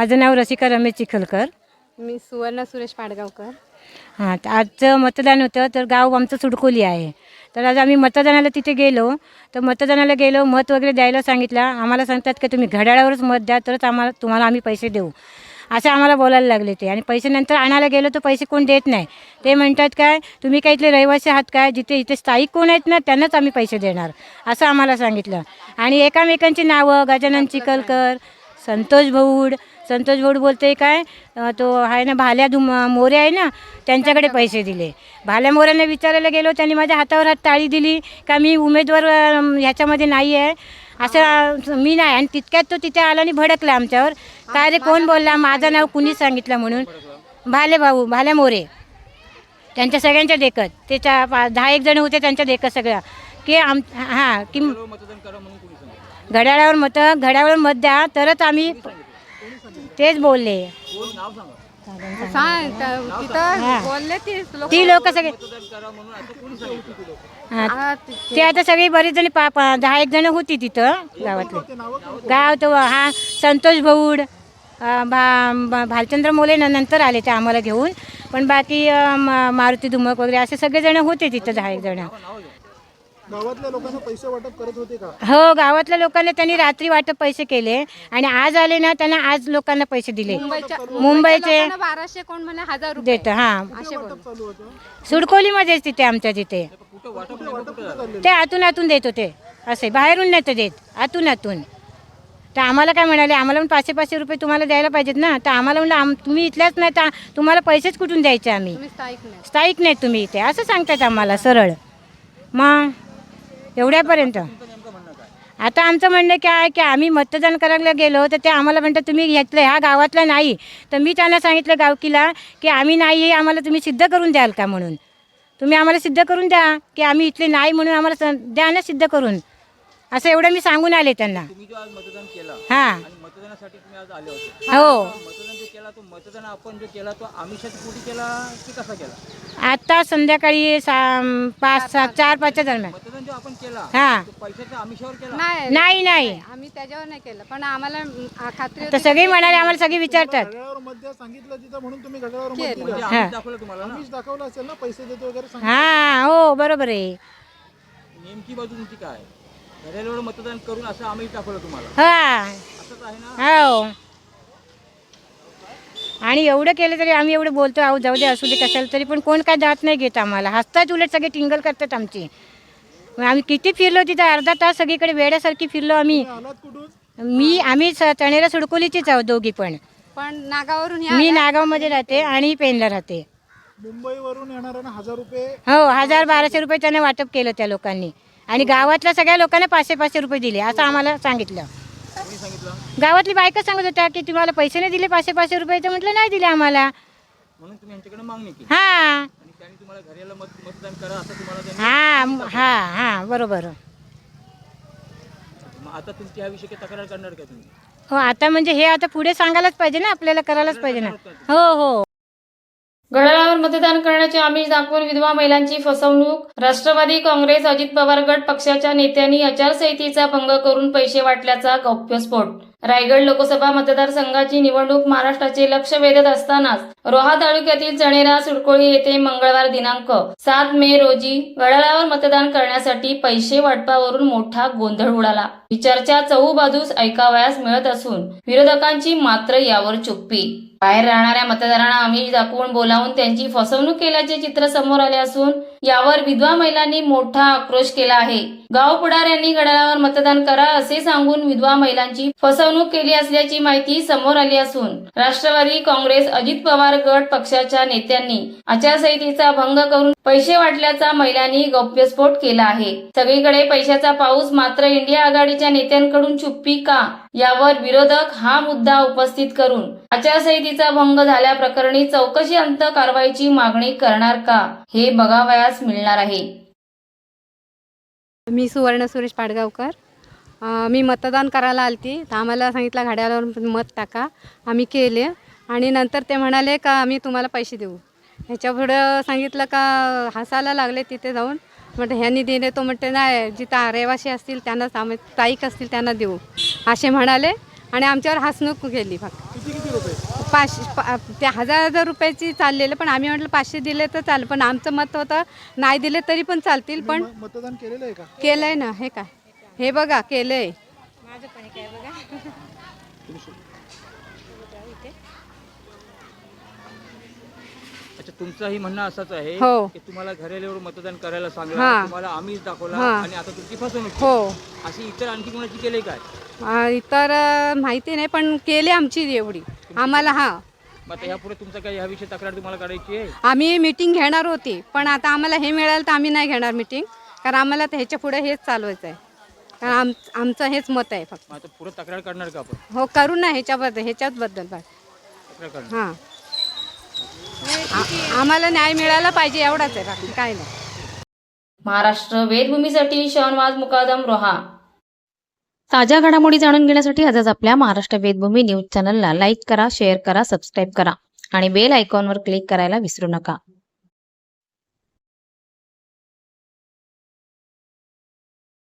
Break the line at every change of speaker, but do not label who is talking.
माझं नाव रसिका रमेश चिखलकर.
मी सुवर्ण सुरेश पाडगावकर.
हां तर आजचं मतदान होतं तर गाव आमचं सुडकोली आहे. तर आज आम्ही मतदानाला तिथे गेलो. तर मतदानाला गेलो मत वगैरे द्यायला सांगितलं. आम्हाला सांगतात की तुम्ही घड्याळावरच मत द्या तरच आम्हाला तुम्हाला आम्ही पैसे देऊ. असं आम्हाला बोलायला लागले ते. आणि पैसे नंतर आणायला गेलो तर पैसे कोण देत नाही. ते म्हणतात काय तुम्ही काय इथले रहिवासी आहात काय? जिथे इथे स्थायिक कोण आहेत ना त्यांनाच आम्ही पैसे देणार. असं आम्हाला सांगितलं. आणि एकामेकांची नावं गजानन चिखलकर संतोष भाऊड संतोष भाऊड बोलते काय तो आहे ना भाल्या धुम मोरे आहे ना त्यांच्याकडे पैसे दिले. भाल्या मोऱ्यांना विचारायला गेलो त्यांनी माझ्या हातावर हात टाळी दिली का मी उमेदवार ह्याच्यामध्ये नाही आहे. असं मी नाही आणि तितक्यात तो तिथे आला आणि भडकला आमच्यावर. काय रे कोण बोलला? माझं नाव कुणी सांगितलं म्हणून? भाले भाऊ भाल्या मोरे. त्यांच्या सगळ्यांच्या देखत. ते चा पा दहा एक जण होते त्यांच्या देखत सगळ्या. की आम हां की घड्याळावर मत घड्याळावर मत द्या तरच आम्ही तेच बोलले.
सांग त- तिथं बोलले ती लोक.
ती लोक सगळे हां, ते आता सगळी बरीच जण पा पा- दहा एक जण होती तिथं गावातले. गाव तो हा संतोष भाऊड अं, भा भा- भालचंद्र मोले न- नंतर आले ते आम्हाला घेऊन. पण बाकी अं, मा- मारुती धुमक वगैरे असे सगळे जण होते तिथं दहा एक जण.
गावातल्या लोकांना पैसे वाटप करत होते का?
हो गावातल्या लोकांना त्यांनी रात्री वाटप पैसे केले आणि आज आले ना त्यांना आज लोकांना पैसे दिले. मुंबईचे
बाराशे कोण म्हणे हजार रुपये.
देत हां.
असे बोल
चालू होतं?
सुडकोलीमध्येच तिथे आमच्या तिथे. ते आतून आतून देत होते. असे बाहेरून नाही ते देत आतून आतून तर आम्हाला काय म्हणाले आम्हाला पण पाचशे पाचशे रुपये तुम्हाला द्यायला पाहिजेत ना. तर आम्हाला म्हणलं आम तुम्ही इथल्याच नाही तर तुम्हाला पैसेच कुठून द्यायचे आम्ही?
तुम्ही स्थायिक नाही
तुम्ही इथे. असं सांगतात आम्हाला सरळ. मग? एवढ्यापर्यंत. आता आमचं म्हणणं काय की आम्ही मतदान करायला गेलो तर ते आम्हाला म्हणतात तुम्ही घेतलं ह्या गावातला नाही. तर मी त्यांना सांगितलं गावकीला की आम्ही नाही हे आम्हाला तुम्ही सिद्ध करून द्याल का म्हणून? तुम्ही आम्हाला सिद्ध करून द्या की आम्ही इथले नाही म्हणून आम्हाला द्या ना सिद्ध करून. असं एवढं मी सांगून आले त्यांना. हां. हो. आता संध्याकाळी सा पाच सात चार पाचच्या दरम्यान.
मतदान जो आपण केला
हां.
तो पैशाच्या आमिषावर केला?
नाही
नाही नाही
आम्ही त्याच्यावर नाही केलं. पण आम्हाला खात्री
तर
होती
सगळी म्हणाले आम्हाला सगळी विचारतात.
घड्याळावर मध्ये सांगितलं तिथं म्हणून तुम्ही घड्याळावर मत
केलं.
दिलं
म्हणजे दाखवलं तुम्हाला ना?
आम्हीच दाखवलं असेल ना पैसे देतो वगैरे सांग
हां हो बरोबर आहे.
नेमकी बाजू तुमची काय? घड्याळावर मतदान करून असं आमिष दाखवलं तुम्हाला?
हा.
असंच आहे ना?
हो. आणि एवढं केलं तरी आम्ही एवढं बोलतो आहो जाऊ दे असू दे कशाला तरी. पण कोण काय जात नाही घेत आम्हाला. हसतात उलट सगळे टिंगल करतात आमची. मग आम्ही किती फिरलो तिथं अर्धा तास सगळीकडे वेड्यासारखी फिरलो आम्ही. मी आम्ही तळेरा सुडकोलीचीच आहोत दोघी पण.
पण नागावरून या
मी नागावमध्ये राहते आणि पेनला राहते.
मुंबईवरून येणाऱ्यांना हजार रुपये?
हो हजार बाराशे रुपये त्याने वाटप केलं त्या लोकांनी. आणि गावातल्या सगळ्या लोकांना पाचशे पाचशे रुपये दिले असं आम्हाला सांगितलं. गावातली बायका सांगत होत्या की तुम्हाला पैसे नाही दिले पाचशे पाचशे रुपये तर म्हटलं नाही दिले आम्हाला.
म्हणून तुम्ही यांच्याकडे मागणी केली.
हा.
आणि त्यांनी तुम्हाला घड्याला मत मतदान करा असं तुम्हाला त्यांनी
हा म- हा हा बरोबर.
मग आता तुमची ह्याविषयी काही तक्रार करणार का तुम्ही?
हो आता म्हणजे हे आता पुढे सांगायलाच पाहिजे ना आपल्याला करायलाच पाहिजे ना. हो हो.
घड्याळावर मतदान करण्याचे आमिष दाखवून विधवा महिलांची फसवणूक. राष्ट्रवादी काँग्रेस अजित पवार गट पक्षाच्या नेत्यांनी आचारसंहितेचा भंग करून पैसे वाटल्याचा गौप्यस्फोट रायगड लोकसभा मतदारसंघाची निवडणूक महाराष्ट्राचे लक्ष वेधत असतानाच रोहा तालुक्यातील चणेरा सुडकोळी येथे मंगळवार दिनांक सात मे रोजी गडाळावर मतदान करण्यासाठी पैसे वाटपावरून मोठा गोंधळ उडाला. ही चर्चा चहू बाजूस ऐकावयास मिळत असून विरोधकांची मात्र यावर चुप्पी. बाहेर राहणाऱ्या मतदारांना आमिष दाखवून बोलावून त्यांची फसवणूक केल्याचे चित्र समोर आले असून यावर विधवा महिलांनी मोठा आक्रोश केला आहे. गाव पुढाऱ्यांनी घड्याळावर मतदान करा असे सांगून विधवा महिलांची फसवणूक केली असल्याची माहिती समोर आली असून राष्ट्रवादी काँग्रेस अजित पवार गट पक्षाच्या नेत्यांनी आचारसंहितेचा भंग करून पैसे वाटल्याचा महिलांनी गौप्यस्फोट केला आहे. सगळीकडे पैशाचा पाऊस मात्र इंडिया आघाडीच्या नेत्यांकडून चुप्पी का? यावर विरोधक हा मुद्दा उपस्थित करून आचारसंहितेचा भंग झाल्याप्रकरणी चौकशी अंत कारवाईची मागणी करणार का हे बघावयास मिळणार आहे.
मी सुवर्ण सुरेश पाडगावकर. अं, मी मतदान करायला आलती तर आम्हाला सांगितलं घड्याळावर मत टाका. आम्ही केले आणि नंतर ते म्हणाले का आम्ही तुम्हाला पैसे देऊ. ह्याच्या पुढं सांगितलं का हसायला लागले तिथे जाऊन. म्हटलं ह्यांनी दिले. तो म्हणते नाही जिथं रहिवासी असतील त्यांना ताईक असतील त्यांना देऊ. असे म्हणाले आणि आमच्यावर हसणूक केली फक्त.
किती किती रुपये?
पाचशे पा ते हजार हजार रुपयाची चाललेलं पण आम्ही म्हटलं पाचशे दिले तर चालेल पण आमचं मत होतं नाही दिले तरी पण चालतील पण
म- मतदान केलेलं आहे का?
केलंय ना हे काय? हे बघा केलंय.
अच्छा तुमचंही म्हणणं असंच आहे
हो.
की तुम्हाला घरेल्यावर मतदान करायला सांगला
हा.
तुम्हाला आम्हीच दाखवला
हा.
आणि आता तुमची फसवणूक केली.
हो
अशी इतर आणखी कोणाची केले काय?
इतर अ, माहिती नाही पण केली आमची एवढी. आम्हाला हां.
मग आता ह्यापुढे तुमचा काय ह्याविषयी तक्रार तुम्हाला काढायची आहे?
आम्ही मीटिंग घेणार होती पण आता आम्हाला हे मिळालं तर आम्ही नाही घेणार मीटिंग कारण आम्हाला तर ह्याच्या पुढे हेच चालवायचं आहे. कारण आम आमचं हेच मत आहे फक्त.
मग आता पुढे तक्रार काढणार का आपण?
हो करू ना ह्याच्याबद्दल ह्याच्याच बद्दल पण.
तक्रार काढणार
हां. आ- आम्हाला न्याय मिळाला पाहिजे एवढाच आहे बाकी काय नाही.
महाराष्ट्र वेदभूमीसाठी शहनवाज मुकादम रोहा.
ताज्या घडामोडी जाणून घेण्यासाठी आजच आपल्या महाराष्ट्र वेदभूमी न्यूज चॅनलला लाईक करा शेअर करा सबस्क्राईब करा आणि बेल आयकॉनवर क्लिक करायला विसरू नका.